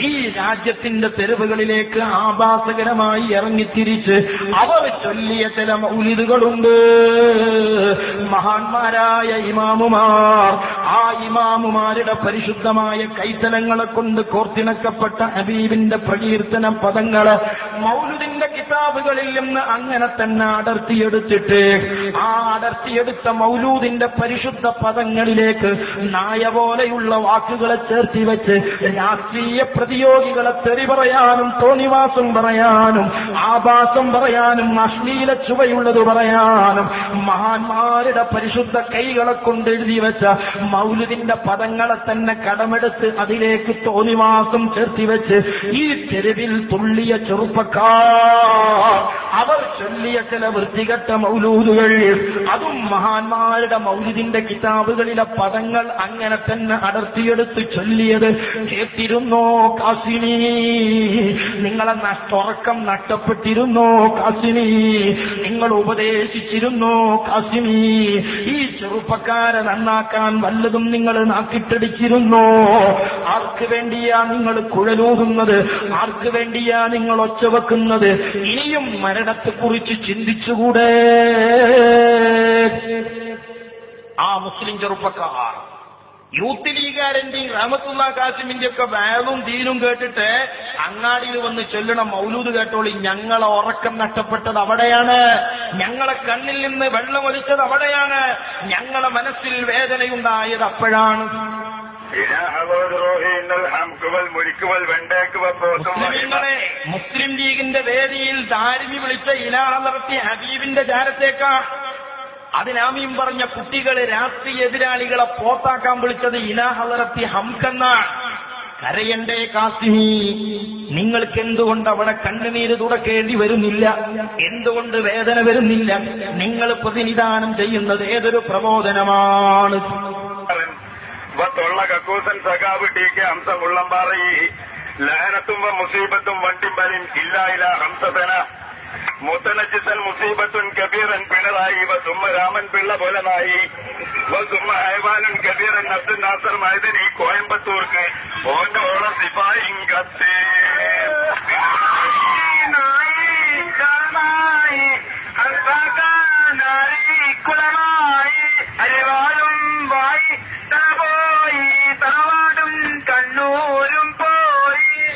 ഈ രാജ്യത്തിന്റെ തെരുവുകളിലേക്ക് ആഭാസകരമായി ഇറങ്ങിത്തിരിച്ച് അവർ ചൊല്ലിയ ചില മൗലിദുകളുണ്ട്. മഹാന്മാരായ ഇമാമുമാർ ആ ഇമാമുമാരുടെ പരിശുദ്ധമായ കൈത്തലങ്ങളെ കൊണ്ട് കോർത്തിണക്കപ്പെട്ട ഹബീബിന്റെ പ്രകീർത്തന പദങ്ങൾ മൗലുദിന്റെ കിതാബുകളിൽ നിന്ന് അങ്ങനെ തന്നെ അടർത്തിയെടുത്തിട്ട് ആ അടർത്തിയെടുത്ത മൗലൂദിന്റെ പരിശുദ്ധ പദങ്ങളിലേക്ക് നായ പോലെയുള്ള വാക്കുകളെ ചേർത്തി വെച്ച് രാഷ്ട്രീയ പ്രതിയോഗികളെ തെറി പറയാനും തോന്നിവാസം പറയാനും ആഭാസം പറയാനും അശ്ലീല ചുവയുള്ളത് പറയാനും മഹാന്മാരുടെ പരിശുദ്ധ കൈകളെ കൊണ്ട് എഴുതി വെച്ച മൗലുദിന്റെ പദങ്ങളെ തന്നെ കടമെടുത്ത് അതിലേക്ക് തോന്നിവാസം ചേർത്തി വെച്ച് ഈ തെരുവിൽ തുള്ളിയ ചെറുപ്പക്കാർ അവർ ചൊല്ലിയ ചില വൃത്തികെട്ട മൗലൂദുകൾ അതും മഹാന്മാരുടെ മൗലിദിന്റെ കിതാബുകളിലെ പദങ്ങൾ അങ്ങനെ തന്നെ അടർത്തിയെടുത്ത് ചൊല്ലിയത് കേട്ടിരുന്നോ കാസിനി നിങ്ങളെ തുറക്കം നഷ്ടപ്പെട്ടിരുന്നോ കാസിനി നിങ്ങൾ ഉപദേശിച്ചിരുന്നു കാസിമി. ഈ ചെറുപ്പക്കാരെ നന്നാക്കാൻ വല്ലതും നിങ്ങൾ നാക്കിട്ടടിച്ചിരുന്നു? ആർക്ക് വേണ്ടിയാ നിങ്ങൾ കുഴലൂകുന്നത്? ആർക്ക് വേണ്ടിയാ നിങ്ങൾ ഒച്ച വെക്കുന്നത് ഇനിയും മരണത്തെക്കുറിച്ച് ചിന്തിച്ചുകൂടെ? ആ മുസ്ലിം ചെറുപ്പക്കാർ യൂത്ത് ലീഗുകാരന്റെയും റഹമത്തുള്ള കാസിമിന്റെ ഒക്കെ വേദവും ദീനും കേട്ടിട്ട് അങ്ങാടിയിൽ വന്ന് ചൊല്ലണം മൗലൂദ് കേട്ടോളി ഞങ്ങളെ ഉറക്കം നഷ്ടപ്പെട്ടത് അവിടെയാണ്. ഞങ്ങളെ കണ്ണിൽ നിന്ന് വെള്ളമൊലിച്ചത് അവിടെയാണ്. ഞങ്ങളെ മനസ്സിൽ വേദനയുണ്ടായത് അപ്പോഴാണ്. മുസ്ലിം ലീഗിന്റെ വേദിയിൽ ദാരിമി വിളിച്ച ഇലാഹ നടത്തിയ ഹബീബിന്റെ ചാരത്തേക്കാ. അതിനാമീം പറഞ്ഞ കുട്ടികളെ രാത്രി എതിരാളികളെ പോത്താക്കാൻ വിളിച്ചത് ഇലാഹലറത്തി ഹംസെന്നാണ് കരയണ്ടേ കാസിമി നിങ്ങൾക്ക് എന്തുകൊണ്ട് അവിടെ കണ്ണുനീര് തുടക്കേണ്ടി വരുന്നില്ല? എന്തുകൊണ്ട് വേദന വരുന്നില്ല? നിങ്ങൾ പ്രതിനിധാനം ചെയ്യുന്നത് ഏതൊരു പ്രബോധനമാണ്? കക്കൂസൻ സഖാബ് ടി കെ ഹംസ മുസീബത്തും വണ്ടിമ്പലിൻ ഇല്ല ഇല ഹംസതന. മുത്തനജിസൻ മുസീബത്തുൻ കബീറൻ പിണറായി വ സുമ്മ രാമൻ പിള്ള പോലനായി വ സുമ്മ ഹൈവാനുൻ കബീറൻ അബ്ദുൽ നാസർ മൈദനി കോയമ്പത്തൂർക്ക്. ഓനോള സിപായി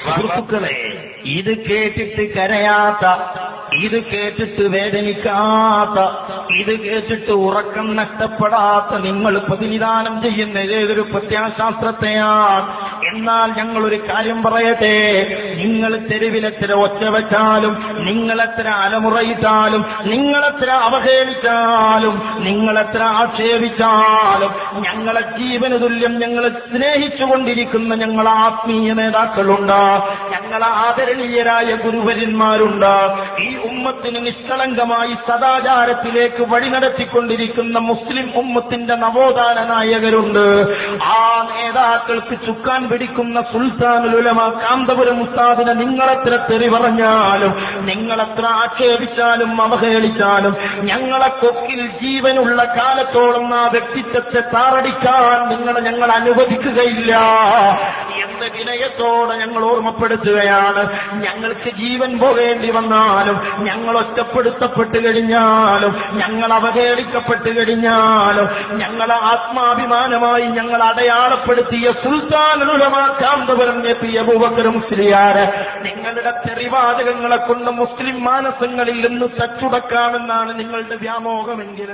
സുഹൃത്തുക്കളെ ഇത് കേട്ടിട്ട് കരയാത്ത ഇത് കേട്ടിട്ട് വേദനിക്കാത്ത ഇത് കേട്ടിട്ട് ഉറക്കം നഷ്ടപ്പെടാത്ത നിങ്ങൾ പ്രതിനിധാനം ചെയ്യുന്ന ഏതൊരു പ്രത്യാശാസ്ത്രത്തെയാണ് എന്നാൽ ഞങ്ങൾ ഒരു കാര്യം പറയട്ടെ. നിങ്ങൾ തെരുവിലെത്ര ഒച്ച വെച്ചാലും നിങ്ങളെത്ര അലമുറയിട്ടാലും നിങ്ങളെത്ര അവഹേളിച്ചാലും നിങ്ങളെത്ര ആക്ഷേപിച്ചാലും ഞങ്ങളെ ജീവന് തുല്യം ഞങ്ങളെ സ്നേഹിച്ചുകൊണ്ടിരിക്കുന്ന ഞങ്ങളെ ആത്മീയ നേതാക്കളുണ്ട്. ഞങ്ങളെ ആദരണീയരായ ഗുരുവര്യന്മാരുണ്ട്. ഈ ഉമ്മത്തിന് നിഷ്കളങ്കമായി സദാചാരത്തിലേക്ക് വഴി നടത്തിക്കൊണ്ടിരിക്കുന്ന മുസ്ലിം ഉമ്മത്തിന്റെ നവോത്ഥാന നായകരുണ്ട്. ആ നേതാക്കൾക്ക് ചുക്കാൻ പിടിക്കുന്ന സുൽത്താനുലമ കാന്തപുരം മുസ്താദിനെ നിങ്ങളെത്ര തെറി പറഞ്ഞാലും നിങ്ങളെത്ര ആക്ഷേപിച്ചാലും അവഹേളിച്ചാലും ഞങ്ങളെ കൊക്കിൽ ജീവനുള്ള കാലത്തോളം ആ വ്യക്തിത്വത്തെ താറടിക്കാൻ നിങ്ങൾ ഞങ്ങൾ അനുവദിക്കുകയില്ല. എന്ന് വിനയത്തോടെ ഞങ്ങൾ ഓർമ്മപ്പെടുത്തുകയാണ്. ഞങ്ങൾക്ക് ജീവൻ പോകേണ്ടി വന്നാലും ഞങ്ങൾ ഒറ്റപ്പെടുത്തപ്പെട്ട് കഴിഞ്ഞാലും ഞങ്ങൾ അവഹേളിക്കപ്പെട്ട് കഴിഞ്ഞാലും ഞങ്ങളെ ആത്മാഭിമാനമായി ഞങ്ങൾ അടയാളപ്പെടുത്തിയ സുൽത്താനുലമാക്കാന്തപുരം എത്തിയ അബൂബക്കർ മുസ്ലിയാര്. നിങ്ങളുടെ തെറിവാചകങ്ങളെ കൊണ്ട് മുസ്ലിം മാനസങ്ങളിൽ നിന്ന് തച്ചുടക്കാമെന്നാണ് നിങ്ങളുടെ വ്യാമോഹമെങ്കിൽ